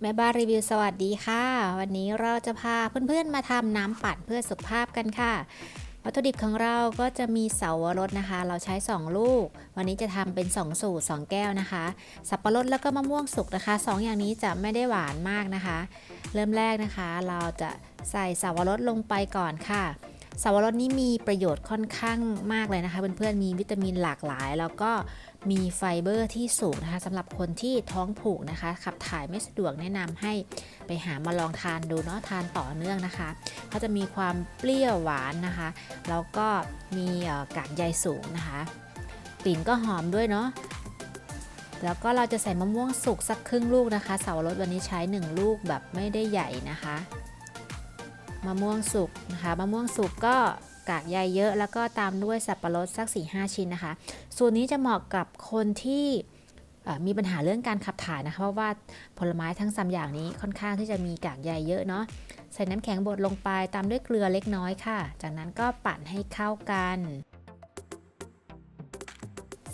แม่บ้านรีวิวสวัสดีค่ะ วันนี้เราจะพาเพื่อนๆมาทำน้ำปั่นเพื่อสุขภาพกันค่ะ วัตถุดิบของเราก็จะมีเสาวรสนะคะ เราใช้ 2 ลูก วันนี้จะทำเป็น 2 สูตร 2 แก้วนะคะ สับปะรดแล้วก็มะม่วงสุกนะคะ 2 อย่างนี้จะไม่ได้หวานมากนะคะ เริ่มแรกนะคะ เราจะใส่เสาวรสลงไปก่อนค่ะ สาวรสนี้มีประโยชน์ค่อนข้างมากเลยนะคะเพื่อนๆมีวิตามินหลากหลาย แล้วก็มีไฟเบอร์ที่สูงนะคะสำหรับคนที่ท้องผูกนะคะขับถ่ายไม่สะดวกแนะนำให้ไปหามาลองทานดูเนาะทานต่อเนื่องนะคะเขาจะมีความเปรี้ยวหวานนะคะแล้วก็มีกากใยสูงนะคะกลิ่นก็หอมด้วยเนาะแล้วก็เราจะใส่มะม่วงสุกสักครึ่งลูกนะคะสาวรสวันนี้ใช้ 1 ลูกแบบไม่ได้ใหญ่นะคะ มะม่วงสุกนะคะมะม่วงสุกก็กากใยเยอะ แล้วก็ตามด้วยสับปะรดสัก 4-5 ชิ้นนะคะ สูตรนี้จะเหมาะกับคนที่มีปัญหาเรื่องการขับถ่ายนะคะเพราะว่าผลไม้ทั้ง 3 อย่างนี้ค่อนข้างที่จะมีกากใยเยอะเนาะใส่น้ำแข็งบดลงไปตามด้วยเกลือเล็กน้อยค่ะ จากนั้นก็ปั่นให้เข้ากัน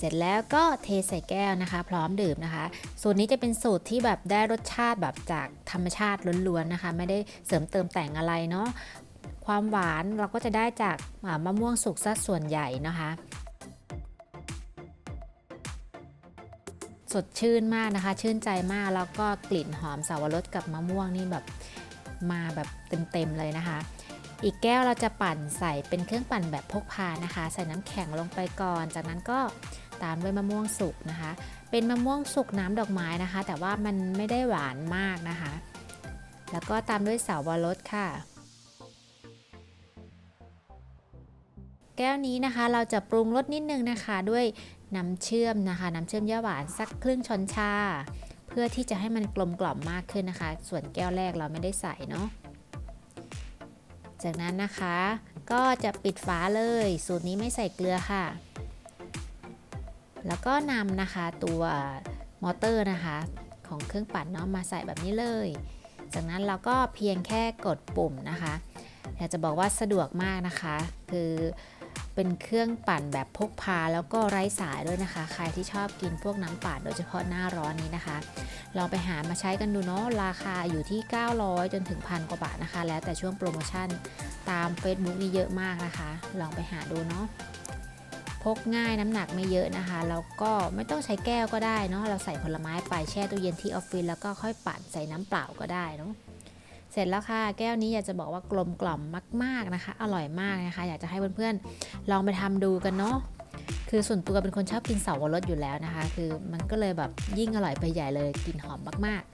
เสร็จแล้วก็เทใส่แก้วนะคะ พร้อมดื่มนะคะ สูตรนี้จะเป็นสูตรที่แบบได้รสชาติแบบจากธรรมชาติล้วนๆนะคะ ไม่ได้เสริมเติมแต่งอะไรเนาะความหวานเราก็จะได้จากมะม่วงสุกซะส่วนใหญ่นะคะสดชื่นมากนะคะ ชื่นใจมากแล้วก็กลิ่นหอมสาวรสกับมะม่วงนี่แบบมาแบบเต็มๆเลยนะคะ อีกแก้วเราจะปั่นใส่เป็นเครื่องปั่นแบบพกพานะคะ ใส่น้ำแข็งลงไปก่อน จากนั้นก็ตามด้วยมะม่วงสุกนะคะ เป็นมะม่วงสุกน้ำดอกไม้นะคะ แต่ว่ามันไม่ได้หวานมากนะคะ แล้วก็ตามด้วยเสาวรสค่ะ แก้วนี้นะคะเราจะปรุงรสนิดนึงนะคะด้วยน้ำเชื่อมนะคะ น้ำเชื่อมย่าหวานสักครึ่งช้อนชา เพื่อที่จะให้มันกลมกล่อมมากขึ้นนะคะ ส่วนแก้วแรกเราไม่ได้ใส่เนาะ จากนั้นนะคะ ก็จะปิดฝาเลย สูตรนี้ไม่ใส่เกลือค่ะ แล้วก็นำนะคะตัวมอเตอร์นะคะ ของเครื่องปั่นเนาะมาใส่แบบนี้เลย จากนั้นเราก็เพียงแค่กดปุ่มนะคะอยากจะบอกว่าสะดวกมากนะคะ คือ เป็นเครื่องปั่นแบบพกพาแล้วก็ไร้สายด้วยนะคะ ใครที่ชอบกินพวกน้ำปั่นโดยเฉพาะหน้าร้อนนี้นะคะ ลองไปหามาใช้กันดูเนาะราคาอยู่ที่ 900 จนถึงพันกว่าบาทนะคะ แล้วแต่ช่วงโปรโมชั่นตาม Facebook นี่เยอะมากนะคะ ลองไปหาดูเนาะพกง่ายน้ำหนักไม่เยอะนะคะแล้วก็ไม่ต้องใช้แก้วก็ได้เนาะเราใส่ผลไม้ไปแช่ตู้เย็นที่ออฟฟิศแล้วก็ค่อยปั่นใส่น้ำเปล่าก็ได้เนาะ เสร็จแล้วค่ะ แก้วนี้อยากจะบอกว่ากลมกล่อมมาก ๆนะคะ อร่อยมากนะคะ อยากจะให้เพื่อนๆลองไปทำดูกันเนาะคือส่วนตัวเป็นคนชอบกินเสาวรสอยู่แล้วนะคะ คือมันก็เลยแบบยิ่งอร่อยไปใหญ่เลยกลิ่นหอมมากๆ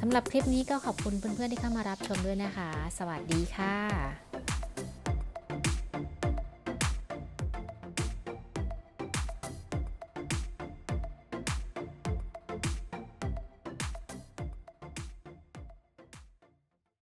สำหรับคลิปนี้ก็ขอบคุณเพื่อนๆที่เข้ามารับชมด้วยนะคะ สวัสดีค่ะ